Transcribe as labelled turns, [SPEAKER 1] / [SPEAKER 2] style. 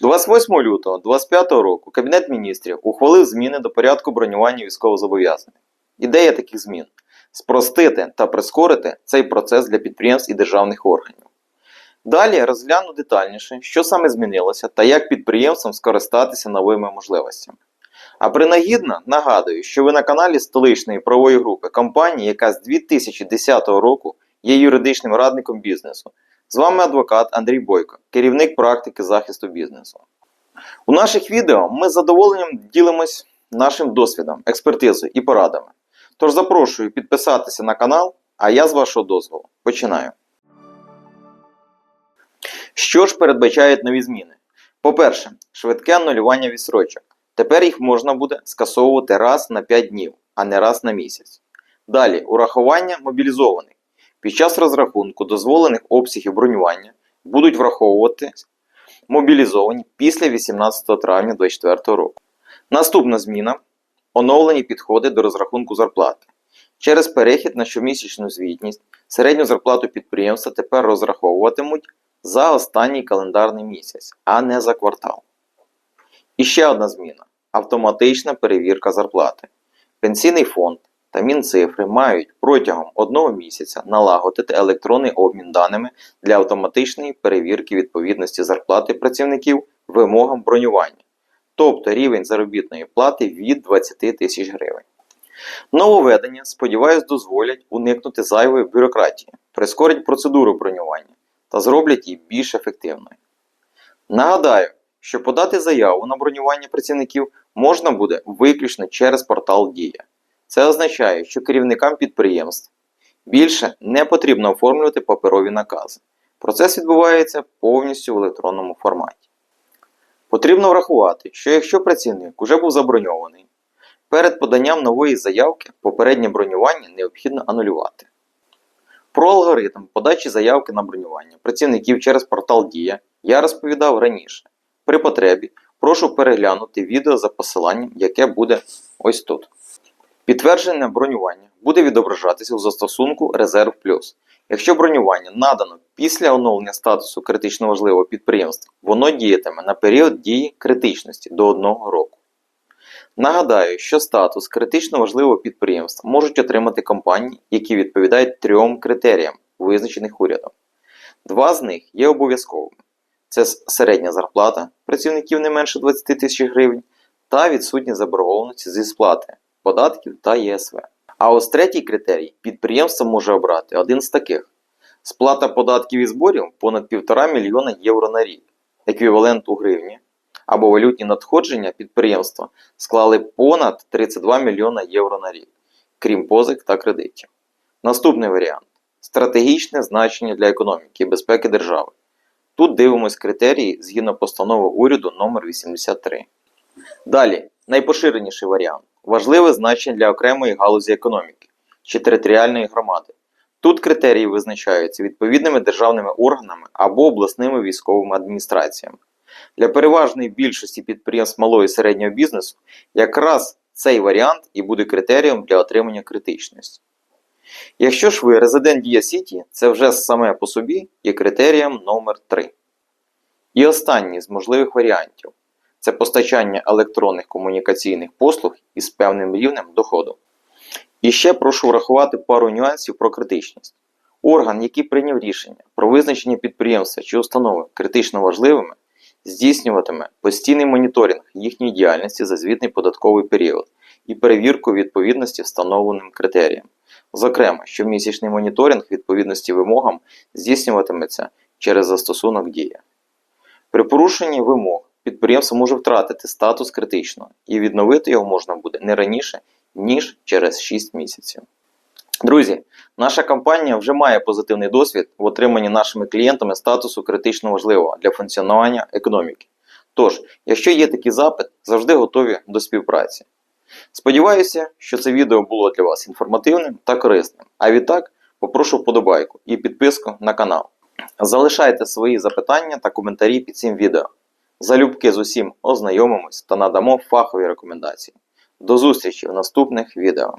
[SPEAKER 1] 28 лютого 2025 року Кабінет міністрів ухвалив зміни до порядку бронювання військовозобов'язаних. Ідея таких змін спростити та прискорити цей процес для підприємств і державних органів. Далі розгляну детальніше, що саме змінилося та як підприємствам скористатися новими можливостями. А принагідно нагадую, що ви на каналі столичної правової групи компанії, яка з 2010 року є юридичним радником бізнесу. З вами адвокат Андрій Бойко, керівник практики захисту бізнесу. У наших відео ми з задоволенням ділимось нашим досвідом, експертизою і порадами. Тож запрошую підписатися на канал, а я з вашого дозволу починаю. Що ж передбачають нові зміни? По-перше, швидке анулювання відсрочок. Тепер їх можна буде скасовувати раз на 5 днів, а не раз на місяць. Далі урахування мобілізованих. Під час розрахунку дозволених обсягів бронювання будуть враховувати мобілізовані після 18 травня 2024 року. Наступна зміна оновлені підходи до розрахунку зарплати. Через перехід на щомісячну звітність середню зарплату підприємства тепер розраховуватимуть за останній календарний місяць, а не за квартал. І ще одна зміна автоматична перевірка зарплати. Пенсійний фонд та Мінцифри мають протягом одного місяця налагодити електронний обмін даними для автоматичної перевірки відповідності зарплати працівників вимогам бронювання, тобто рівень заробітної плати від 20 тисяч гривень. Нововведення, сподіваюсь, дозволять уникнути зайвої бюрократії, прискорять процедуру бронювання та зроблять її більш ефективною. Нагадаю, що подати заяву на бронювання працівників можна буде виключно через портал Дія. Це означає, що керівникам підприємств більше не потрібно оформлювати паперові накази. Процес відбувається повністю в електронному форматі. Потрібно врахувати, що якщо працівник уже був заброньований, перед поданням нової заявки попереднє бронювання необхідно анулювати. Про алгоритм подачі заявки на бронювання працівників через портал Дія я розповідав раніше. При потребі прошу переглянути відео за посиланням, яке буде ось тут. Підтвердження бронювання буде відображатися у застосунку Резерв Плюс. Якщо бронювання надано після оновлення статусу критично важливого підприємства, воно діятиме на період дії критичності до 1 року. Нагадаю, що статус критично важливого підприємства можуть отримати компанії, які відповідають трьом критеріям, визначених урядом. Два з них є обов'язковими: це середня зарплата працівників не менше 20 тисяч гривень та відсутність заборгованості зі сплати податків та ЄСВ. А ось третій критерій підприємство може обрати один з таких: сплата податків і зборів понад 1,5 мільйона євро на рік, еквівалент у гривні, або валютні надходження підприємства склали понад 32 мільйона євро на рік, крім позик та кредитів. Наступний варіант стратегічне значення для економіки і безпеки держави. Тут дивимось критерії згідно постанови уряду номер 83 Далі, найпоширеніший варіант важливе значення для окремої галузі економіки чи територіальної громади. Тут критерії визначаються відповідними державними органами або обласними військовими адміністраціями. Для переважної більшості підприємств малого і середнього бізнесу якраз цей варіант і буде критерієм для отримання критичності. Якщо ж ви резидент Дія Сіті, це вже саме по собі є критерієм номер 3 І останній з можливих варіантів це постачання електронних комунікаційних послуг із певним рівнем доходу. І ще прошу врахувати пару нюансів про критичність. Орган, який прийняв рішення про визначення підприємства чи установи критично важливими, здійснюватиме постійний моніторинг їхньої діяльності за звітний податковий період і перевірку відповідності встановленим критеріям. Зокрема, щомісячний моніторинг відповідності вимогам здійснюватиметься через застосунок Дія. При порушенні вимог підприємство може втратити статус критичного і відновити його можна буде не раніше, ніж через 6 місяців. Друзі, наша компанія вже має позитивний досвід в отриманні нашими клієнтами статусу критично важливого для функціонування економіки. Тож, якщо є такий запит, завжди готові до співпраці. Сподіваюся, що це відео було для вас інформативним та корисним. А відтак попрошу вподобайку і підписку на канал. Залишайте свої запитання та коментарі під цим відео. Залюбки з усім ознайомимось та надамо фахові рекомендації. До зустрічі в наступних відео.